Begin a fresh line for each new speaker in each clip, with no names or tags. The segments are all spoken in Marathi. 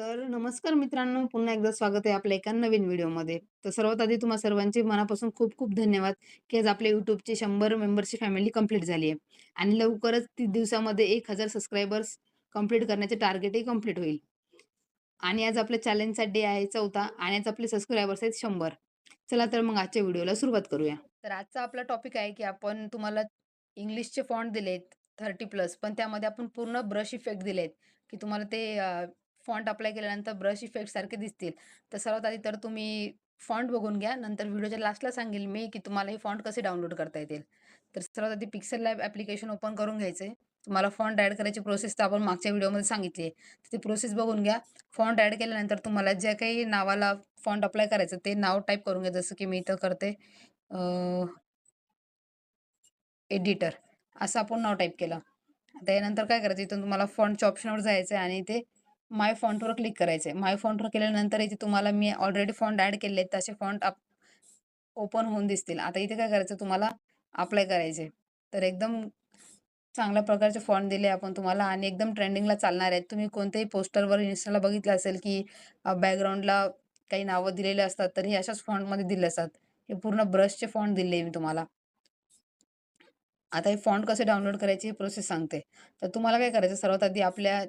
तर नमस्कार मित्रांनो, पुन्हा एकदा स्वागत आहे आपल्या एका नवीन व्हिडिओमध्ये. तर सर्वात आधी तुम्हा सर्वांचे मनापासून खूप खूप धन्यवाद, की आज आपल्या युट्यूबची शंभर मेंबरची फॅमिली कंप्लीट झाली आहे. आणि लवकरच ती दिवसामध्ये एक हजार सबस्क्रायबर्स कंप्लीट करण्याचे टार्गेटही कंप्लीट होईल. आणि आज आपल्या चॅलेंजचा डे आहे चौथा आणि आज आपले सबस्क्रायबर्स आहेत शंभर चला तर मग आजच्या व्हिडिओला सुरुवात करूया. तर आजचा आपला टॉपिक आहे, की आपण तुम्हाला इंग्लिशचे फॉन्ट दिलेत 30+ पण त्यामध्ये आपण पूर्ण ब्रश इफेक्ट दिलेत, की तुम्हाला ते फॉन्ट अप्लाय केल्यानंतर ब्रश इफेक्ट सारखे दिसतील. तर सर्वात आधी तर तुम्ही फॉन्ट बघून घ्या. नंतर व्हिडिओच्या लास्टला सांगेल मी, की तुम्हाला हे फॉन्ट कसे डाउनलोड करता येतील. तर सर्वात आधी पिक्सेल लॅब ॲप्लिकेशन ओपन करून घ्यायचं आहे. तुम्हाला फॉन्ट ॲड करायची प्रोसेस तर आपण मागच्या व्हिडिओमध्ये सांगितली आहे. तर ती प्रोसेस बघून घ्या. फॉन्ट ॲड केल्यानंतर तुम्हाला ज्या काही नावाला फॉन्ट अप्लाय करायचं ते नाव टाईप करून घ्या. जसं की मी इथं करते एडिटर असं आपण नाव टाईप केलं. त्यानंतर काय करायचं इथून तुम्हाला फॉन्टच्या ऑप्शनवर जायचं आहे आणि ते माय फॉन्टवर क्लिक करायचं आहे. माय फॉन्टवर केल्यानंतर इथे तुम्हाला मी ऑलरेडी फॉन्ट ॲड केले आहेत तसे फॉन्ट आप ओपन होऊन दिसतील. आता इथे काय करायचं तुम्हाला अप्लाय करायचे. तर एकदम चांगल्या प्रकारचे फॉन्ट दिले आपण तुम्हाला आणि एकदम ट्रेंडिंगला चालणार आहेत. तुम्ही कोणत्याही पोस्टरवर इन्स्टाला बघितलं असेल, की बॅकग्राऊंडला काही नावं दिलेले असतात, तर हे अशाच फॉन्टमध्ये दिले असतात. हे पूर्ण ब्रशचे फॉन्ट दिले मी तुम्हाला. आता हे फॉन्ट कसे डाउनलोड करायची ही प्रोसेस सांगते. तर तुम्हाला काय करायचं सर्वात आधी आपल्या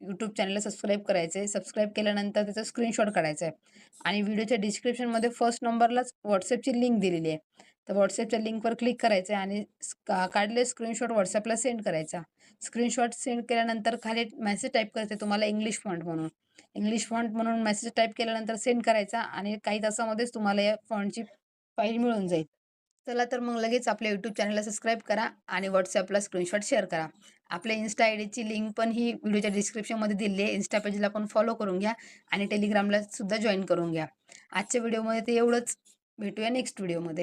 यूट्यूब चॅनलला सबस्क्राईब करायचं आहे. सबस्क्राईब केल्यानंतर त्याचा स्क्रीनशॉट काढायचा आहे आणि व्हिडिओच्या डिस्क्रिप्शनमध्ये फर्स्ट नंबरलाच व्हॉट्सअपची लिंक दिलेली आहे. तर व्हॉट्सअपच्या लिंकवर क्लिक करायचं आहे आणि काढले का स्क्रीनशॉट व्हॉट्सअपला सेंड करायचा. स्क्रीनशॉट सेंड केल्यानंतर खाली मेसेज टाईप करायचा आहे तुम्हाला इंग्लिश फॉन्ट म्हणून. इंग्लिश फॉन्ट म्हणून मेसेज टाईप केल्यानंतर सेंड करायचा आणि काही तासामध्येच तुम्हाला या फॉन्टची फाईल मिळून जाईल. चला तर मग लगेच आपल्या यूट्यूब चॅनलला सबस्क्राईब करा आणि व्हॉट्सअपला स्क्रीनशॉट शेअर करा. आपल्या इंस्टा आय डीची लिंक पण ही व्हिडिओच्या डिस्क्रिप्शनमध्ये दिली आहे. इन्स्टा पेजला पण फॉलो करून घ्या आणि टेलिग्रामला सुद्धा जॉईन करून घ्या. आजच्या व्हिडिओमध्ये ते एवढंच. भेटूया नेक्स्ट व्हिडिओमध्ये.